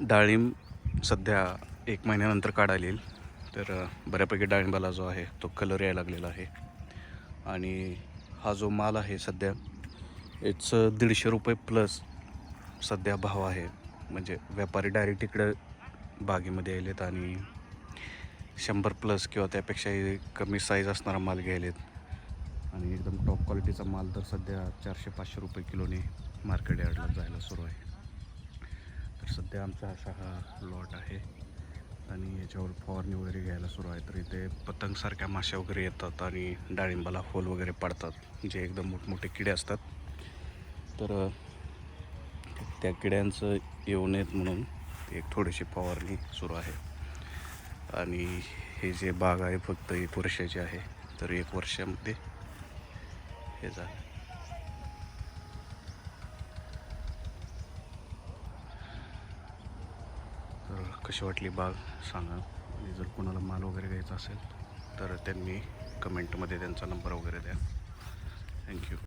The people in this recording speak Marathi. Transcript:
डाळिंब सध्या एक महिन्यानंतर काढायला येईल. तर बऱ्यापैकी डाळिंबाला जो आहे तो कलर यायला लागलेला आहे. आणि हा जो माल आहे सध्या इट्स दीडशे रुपये प्लस सध्या भाव आहे. म्हणजे व्यापारी डायरेक्ट इकडं बागेमध्ये यायलेत आणि शंभर प्लस किंवा त्यापेक्षाही कमी साईज असणारा माल घ्यायलेत. आणि एकदम टॉप क्वालिटीचा माल तर सध्या चारशे पाचशे रुपये किलोने मार्केट यार्डला जायला सुरू आहे. सध्या आमचा असा हा लॉट आहे. आणि याच्यावर फवारणी वगैरे घ्यायला सुरू आहे. तर इथे पतंगसारख्या माश्या वगैरे येतात आणि डाळिंबाला होल वगैरे पडतात जे एकदम मोठमोठे किडे असतात. तर त्या किड्यांचं येऊ नयेत म्हणून एक थोडीशी फवारणी सुरू आहे. आणि हे जे बाग आहे फक्त एक वर्षाची आहे. तर एक वर्षामध्ये हे झालं तर कशी वाटली बाग? सांगा. आणि जर कोणाला माल वगैरे घ्यायचा असेल तर त्यांनी कमेंटमध्ये त्यांचा नंबर वगैरे द्या. थँक्यू